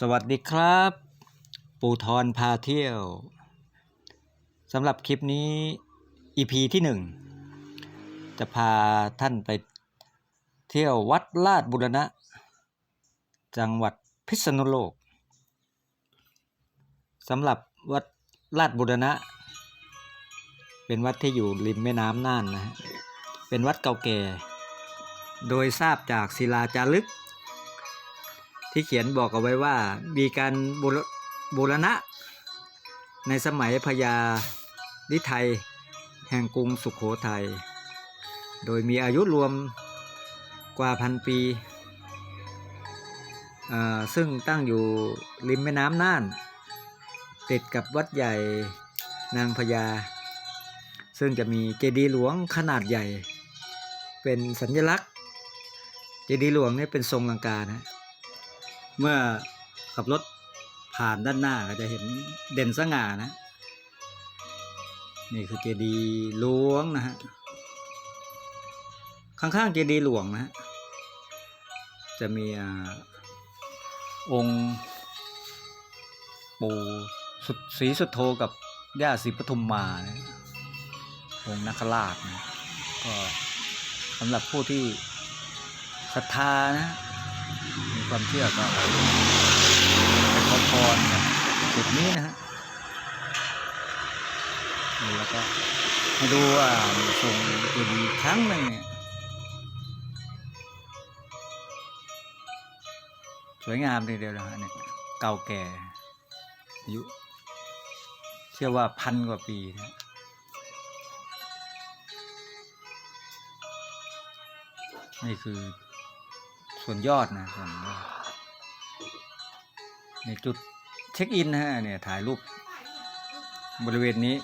สวัสดีครับ ปูทรพาเที่ยวสำหรับคลิปนี้ EP ที่หนึ่งจะพาท่านไปเที่ยววัดลาดบุรณะ จังหวัดพิษณุโลกสำหรับวัดลาดบุรณะ เป็นวัดที่อยู่ริมแม่น้ำน่านนะฮะเป็นวัดเก่าแก่ โดยทราบจากศิลาจารึก ที่เขียนบอกเอาไว้ว่ามีการบูรบรณะ ในสมัยพญาลิไทย แห่งกรุงสุขโขทยัย โดยมีอายุรวมกว่าพันปีอ่าซึ่งตั้งอยู่ริมแม่น้ำน่าน ติดกับวัดใหญ่นางพญา ซึ่งจะมีเจดีย์หลวงขนาดใหญ่ เป็นสัญลักษณ์ เจดีย์หลวงเนี่ยเป็นทรงลังกานะ เมื่อขับรถผ่านด้านหน้าก็จะเห็นเด่นสง่านะ นี่คือเจดีย์หลวงนะฮะ ข้างๆเจดีย์หลวงนะฮะ จะมีองค์ปู่สุดศรีสุดโทกับย่าศรีปทุมมานะองค์นักราชนะก็สำหรับผู้ที่ศรัทธานะ มีความเชื่อก็ไปขอพรจุดนี้นะฮะนี่แล้วก็ให้ดูว่ามีทรงเจดีย์ครั้งหนึ่งเนี่ยสวยงามทีเดียวนะฮะเนี่ยเก่าแก่อายุเชื่อว่าพันกว่าปีนะนี่คือ ส่วนยอดนะส่วนยอดในจุดเช็คอินนะฮะเนี่ยถ่ายรูปบริเวณนี้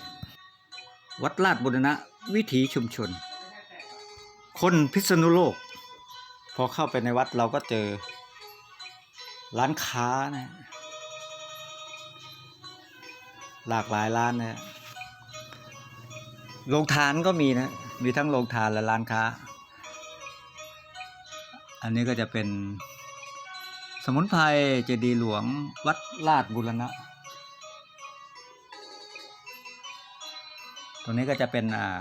วัดลาดบุรณะวิถีชุมชน คนพิษณุโลก พอเข้าไปในวัดเราก็เจอ ร้านค้านะ หลากหลายร้านนะโรงทานก็มีนะ มีทั้งโรงทานและร้านค้า อันนี้ก็จะเป็น สมุนไพรเจดีย์หลวงวัดลาดบุรณะ ตรงนี้ก็จะเป็นอ่า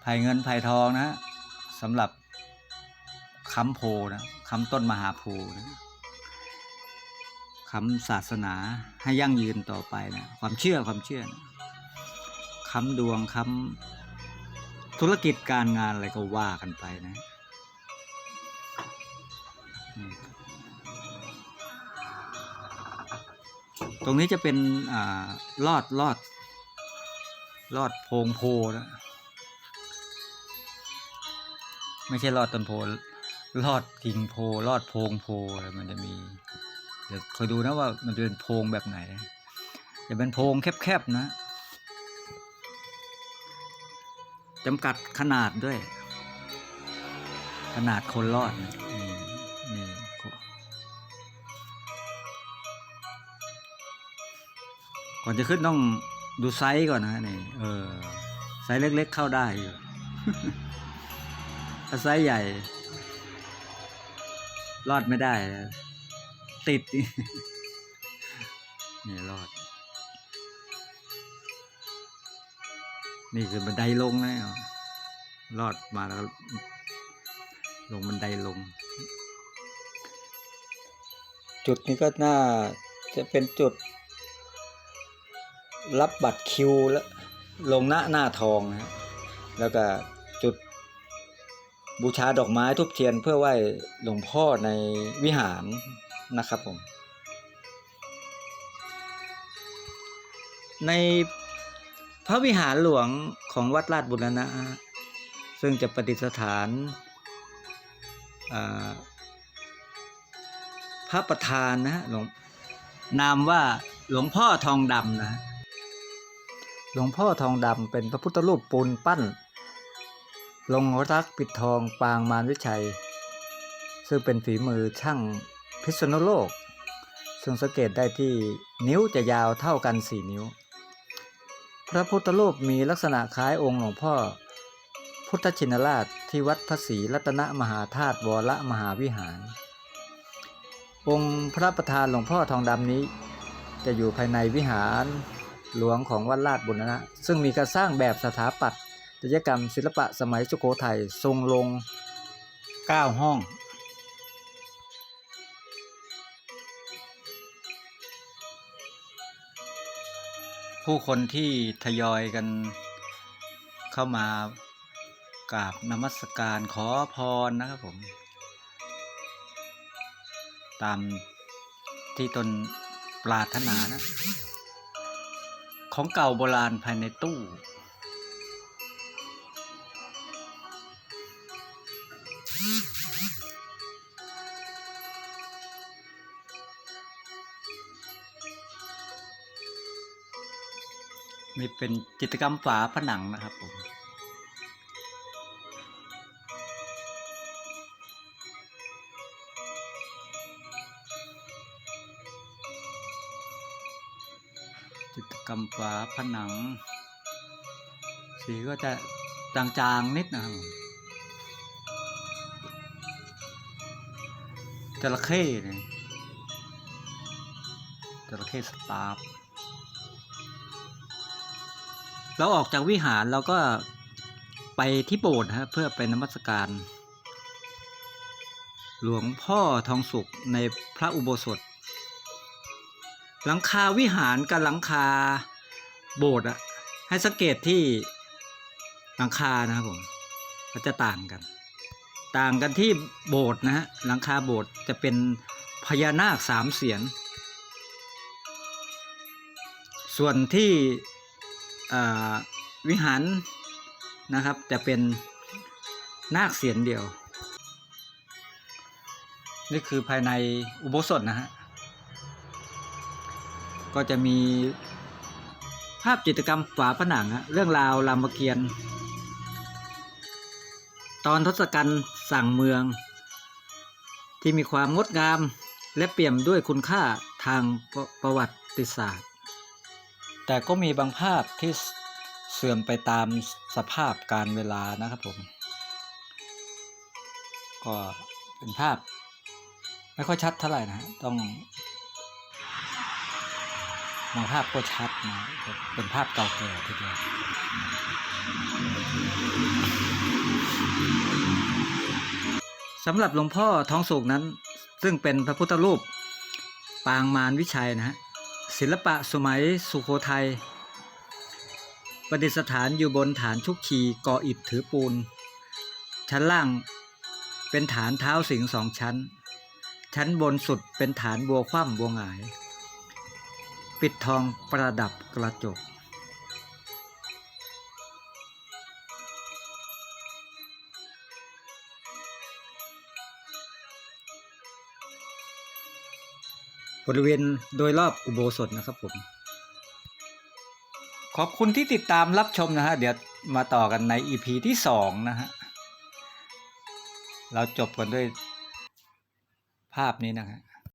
ไผ่เงินไผ่ทองนะสำหรับค้ำโพนะค้ำต้นมหาโพนะค้ำศาสนาให้ยั่งยืนต่อไปนะความเชื่อความเชื่อนะค้ำดวงค้ำ ธุรกิจการงานอะไรก็ว่ากันไปนะ ตรงนี้จะเป็นอ่าลอดลอด ลอดโพงโพนะไม่ใช่ลอดต้นโพลอดกิ่งโพลอดโพงโพอะไรมันจะมี เดี๋ยวคอยดูนะว่ามันเป็นโพงแบบไหนจะเป็นโพงแคบๆนะ จำกัดขนาดด้วย ขนาดคนรอดนะนี่นี่ก่อนจะขึ้นต้องดูไซส์ก่อนนะนี่เออไซส์เล็ก ๆ เข้าได้อยู่ถ้าไซส์ใหญ่ รอดไม่ได้ ติดนี่รอด นี่คือบันไดลงนะรอดมาแล้วก็ลงบันไดลง จุดนี้ก็น่าจะเป็นจุด รับบัตรคิวแล้วลงหน้าหน้าทองนะฮะแล้วก็จุดบูชาดอกไม้ทุบเทียนเพื่อไหว้หลวงพ่อในวิหารนะครับผม ใน พระวิหารหลวงของวัดลาดบุรณะ ซึ่งจะประดิษฐานพระประธานนะหลวงนามว่าหลวงพ่อทองดำนะฮะหลวงพ่อทองดำเป็นพระพุทธรูปปูนปั้น ลงรักปิดทองปางมารวิชัย ซึ่งเป็นฝีมือช่างพิษณุโลก ซึ่งสังเกตได้ที่นิ้วจะยาวเท่ากันสี่นิ้ว พระพุทธรูปมีลักษณะคล้ายองค์หลวงพ่อ พุทธชินราชที่วัดพระศรีรัตนมหาธาตุวรมหาวิหาร องค์พระประธานหลวงพ่อทองดำนี้ จะอยู่ภายในวิหารหลวงของวัดลาดบุรณะ ซึ่งมีการสร้างแบบสถาปัตยกรรมศิลปะสมัยสุโขทัยทรงลง 9 ห้อง ผู้คนที่ทยอยกันเข้ามากราบนมัสการขอพรนะครับผม ตามที่ตนปรารถนานะ ของเก่าโบราณภายในตู้ มีเป็นจิตกรรมฝาผนังนะครับผมจิตกรรมฝาผนัง สีก็จะจางๆนิดนะครับจระเข้เนี่ยจระเข้สตาร์ เราออกจากวิหารเราก็ไปที่โบสถ์นะฮะเพื่อไปนมัสการ หลวงพ่อทองสุขในพระอุโบสถ หลังคาวิหารกับหลังคาโบสถ์อะให้สังเกตที่หลังคานะครับผมก็จะต่างกัน ต่างกันที่โบสถ์นะฮะหลังคาโบสถ์จะเป็นพญานาคสามเสียน ส่วนที่ วิหารนะครับจะเป็นนาคเสียนเดียว นี่คือภายในอุโบสถนะฮะก็จะมีภาพจิตรกรรมฝาผนังฮะเรื่องราวรามเกียรติ์ตอนทศกัณฐ์สั่งเมือง ที่มีความงดงามและเปี่ยมด้วยคุณค่าทางประประวัติศาสตร์ แต่ก็มีบางภาพที่เสื่อมไปตามสภาพการเวลานะครับผม ก็เป็นภาพ ไม่ค่อยชัดเท่าไหร่นะต้องบางภาพก็ชัดนะ เป็นภาพเก่าแก่ทีเดียวสำหรับหลวงพ่อท้องสุกนั้น ซึ่งเป็นพระพุทธรูปปางมารวิชัยนะฮะ ศิลปะสมัยสุโขทัยประดิษฐานอยู่บนฐานชุกชีก่ออิฐถือปูน ชั้นล่างเป็นฐานเท้าสิงสองชั้น ชั้นบนสุดเป็นฐานบัวคว่ำบัวหงาย ปิดทองประดับกระจก บริเวณโดยรอบอุโบสถนะครับผม ขอบคุณที่ติดตามรับชมนะฮะ เดี๋ยวมาต่อกันใน EP ที่สองนะฮะ เราจบกันด้วยภาพนี้นะฮะ